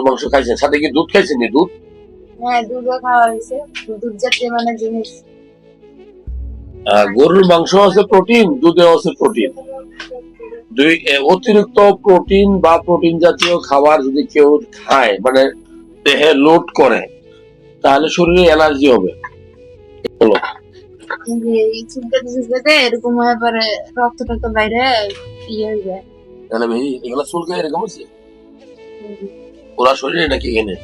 গরুর মাংস খাইছেন? সাথে কি দুধ খাইছেন নি? দুধ? হ্যাঁ দুধও খাওয়া হয়েছে। দুধ জাতীয় মানে জিনিস। গরুর মাংস আছে প্রোটিন দুধে আছে প্রোটিন। দুই অতিরিক্ত প্রোটিন বা প্রোটিন জাতীয় খাবার যদি কেউ খায় মানে দেহে লোড করে তাহলে শরীরে অ্যালার্জি হবে। বলো। এরকম হয়ে পরে রক্ত টক্ত বাইরে ইয়ে হয়ে যায়। এগুলো চুলকে এরকম আছে ওরা শরীরে নাকি এনে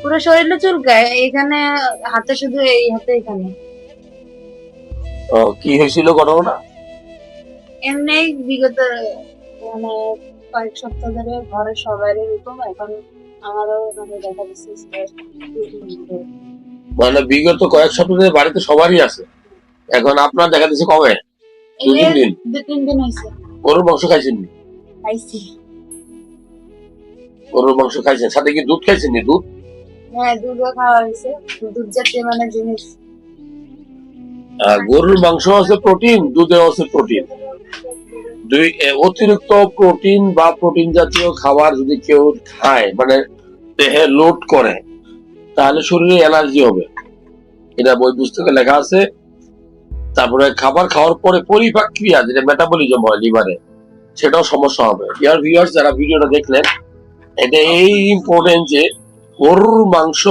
পুরো শরীরে চুলকায় এখানে হাতে শুধু এই হাতে এখানে। ও, কি হয়েছিল ঘটনা এমনি বিগত মানে কয়েক সপ্তাহ ধরে ঘরে সবাই এরকম এখন আমারও মানে দেখা যাচ্ছে মানে বিগত কয়েক সপ্তাহ ধরে বাড়িতে সবারই আছে। এখন আপনার দেখা দিচ্ছে কবে? দু তিন দিন। দু তিন দিন হয়েছে। গরুর মাংস খাইছেন? খাইছি। গরুর মাংস খাইছেন? সাথে কি দুধ খাইছেন নি দুধ? হ্যাঁ দুধও খাওয়া হয়েছে। দুধ জাতীয় মানে জিনিস। গরুর মাংস আছে প্রোটিন দুধে আছে প্রোটিন। দুই অতিরিক্ত প্রোটিন বা প্রোটিন জাতীয় খাবার যদি কেউ খায় মানে দেহে লোড করে তাহলে শরীরে অ্যালার্জি হবে। এটা বই পুস্তকে লেখা আছে। তারপরে খাবার খাওয়ার পরে পরিপাক ক্রিয়া যেটা মেটাবলিজম হয় লিভারে সেটাও সমস্যা হবে। ডিয়ার ভিউয়ার্স যারা ভিডিওটা দেখলেন এটা এই ইম্পর্টেন্ট যে গরুর মাংস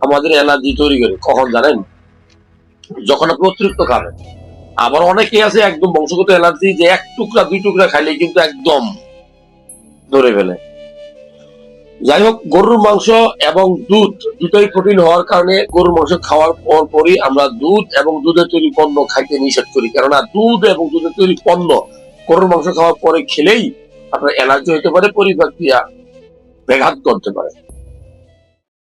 আমাদের অ্যালার্জি তৈরি করে। কখন জানেন? যখন আপনি অতিরিক্ত খাবেন। আবার অনেকে আছে একদম বংশগত অ্যালার্জি যে এক টুকরা, দুই টুকরা খাইলে কিন্তু একদম ধরে ফেলে। যাই হোক, গরুর মাংস এবং দুধ দুটোই প্রোটিন হওয়ার কারণে গরুর মাংস খাওয়ার পর পরই আমরা দুধ এবং দুধের তৈরি পণ্য খাইতে নিষেধ করি। কেননা দুধ এবং দুধের তৈরি পণ্য গরুর মাংস খাওয়ার পরে খেলেই আপনার অ্যালার্জি হতে পারে পরিপাক ব্যাঘাত করতে পারে।